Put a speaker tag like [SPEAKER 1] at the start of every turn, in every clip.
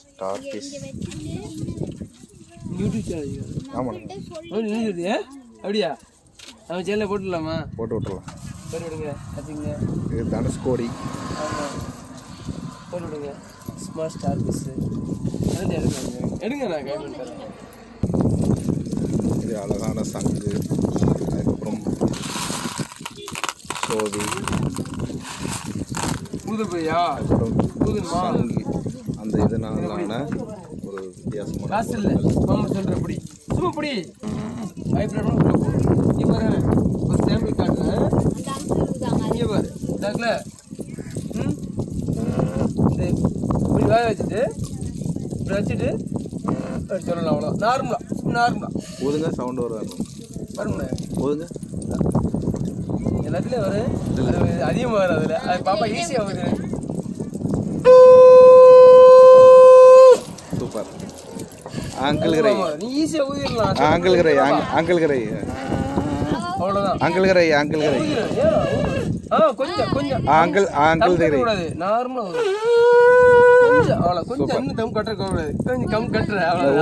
[SPEAKER 1] Star piece
[SPEAKER 2] YouTube channel
[SPEAKER 1] ஆமாண்ணா.
[SPEAKER 2] நினைக்கிறது அப்படியா? நம்ம சேனலில் போட்டுடலாமா?
[SPEAKER 1] போட்டு விட்டுறலாம்.
[SPEAKER 2] போட்டு விடுங்க பார்த்துங்க
[SPEAKER 1] இது
[SPEAKER 2] போட்டு விடுங்க. ஸ்மார்ட் ஸ்டார் பீஸு எடுங்க எடுங்க நான் கை தரேன்
[SPEAKER 1] இது அழகான சங்கு. அதுக்கப்புறம் சோதி.
[SPEAKER 2] புது பையா
[SPEAKER 1] அப்புறம்
[SPEAKER 2] புதுமா
[SPEAKER 1] சங்கு அந்த இதனாலான ஒரு வித்தியாசமான
[SPEAKER 2] காசு இல்லை மாமா சொல்கிற பிடி. சும்மா பிடி. பயப்படாம நீ பாரு ஒரு சாம்பிள் காட்டுறேன். இங்கே பாரு இதாக்கல இந்த இப்படி வேக வச்சுட்டு இப்படி வச்சுட்டு சொல்லலாம் அவ்வளோ நார்மலாக நார்மலாக
[SPEAKER 1] ஊதுங்க சவுண்டு வரும்
[SPEAKER 2] வரும்ண்ணே
[SPEAKER 1] ஊதுங்க
[SPEAKER 2] எல்லாத்துலேயும் வரும் அது அதிகமாக வரும் அதில். அது பாப்பா ஈஸியாக வருது
[SPEAKER 1] சூப்பர். ஆங்கிள் கிரை.
[SPEAKER 2] ஆமா, நீ ஈஸியாக ஊதிடலாம்.
[SPEAKER 1] ஆங்கிள் கிரை ஆங்கிள் கிரை.
[SPEAKER 2] அவ்வளோதான்
[SPEAKER 1] ஆங்கிள் கிரை ஆங்கிள் கிரை.
[SPEAKER 2] ஆ கொஞ்சம் கொஞ்சம்.
[SPEAKER 1] Angle angle cry.
[SPEAKER 2] கூடாது நார்மலா வரும் கொஞ்சம் அவ்வளோ கொஞ்சம் இன்னும் தம் கட்டுற கூடாது கொஞ்சம் கம் கட்டுற அவ்வளோ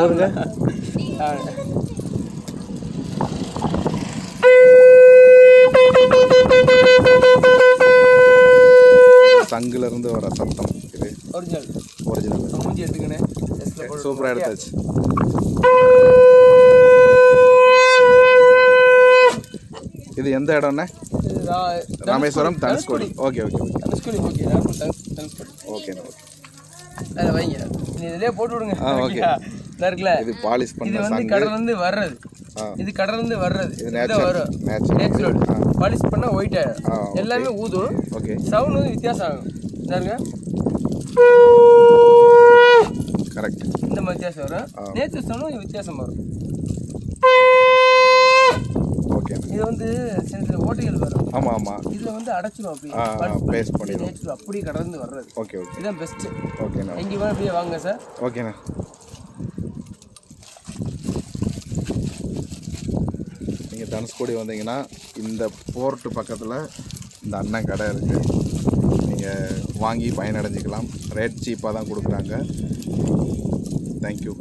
[SPEAKER 1] இருந்து வர சத்தம். இது
[SPEAKER 2] ஒரிஜினல்
[SPEAKER 1] ஒரிஜினல்
[SPEAKER 2] மூஞ்சி எடுத்துக்கினேன் டெஸ்ட்ல போட்டு
[SPEAKER 1] சூப்பரா எடுத்தாச்சு. இது எந்த இடம்ண்ணே Rameswaram Dhanushkodi. Okay okay okay
[SPEAKER 2] Dhanushkodi okay Dhanushkodi.
[SPEAKER 1] ஓகேண்ணே ஓகே
[SPEAKER 2] அதை வைங்க. நீ இதிலே போட்டு விடுங்க.
[SPEAKER 1] ஆ, okay.
[SPEAKER 2] இதா இருக்குல்ல.
[SPEAKER 1] இது பாலிஷ் பண்ண
[SPEAKER 2] வந்து கடல்ல இருந்து வர்றது. இது கடல்ல இருந்து வர்றது.
[SPEAKER 1] இது
[SPEAKER 2] வரும்.
[SPEAKER 1] நேச்சுரல்
[SPEAKER 2] பாலிஷ் பண்ணா ஒயிட் ஆயிடும்
[SPEAKER 1] ஆ, okay.
[SPEAKER 2] எல்லாமே ஊதும்.
[SPEAKER 1] ஓகே
[SPEAKER 2] சவுண்ட் வந்து வித்தியாசம் ஆகும். இதாருங்க
[SPEAKER 1] கரெக்ட்
[SPEAKER 2] இந்த மாதிரி வித்தியாசம் வரும். நேச்சர் சவுண்டும் வித்தியாசம் வரும் இது வந்து சின்ன சின்ன ஓட்டைகள் வரும்.
[SPEAKER 1] ஆமாம் ஆமாம்
[SPEAKER 2] இதுல வந்து அடைச்சிடும் அப்படி
[SPEAKER 1] ஆ, ஆ, paste பண்ணிடும்.
[SPEAKER 2] நேச்சுரல் அப்படியே கடந்து வர்றது.
[SPEAKER 1] ஓகே ஓகே
[SPEAKER 2] இதுதான் பெஸ்ட்
[SPEAKER 1] ஓகேண்ணா
[SPEAKER 2] எங்கே வேணா அப்படியே வாங்க சார்
[SPEAKER 1] ஓகேண்ணா தனுஷ்கோடி வந்தீங்கன்னா இந்த போர்ட்டு பக்கத்தில் இந்த அண்ணன் கடை இருக்குது நீங்கள் வாங்கி பயனடைஞ்சிக்கலாம். ரேட் சீப்பாக தான் கொடுக்குறாங்க. தேங்க்யூ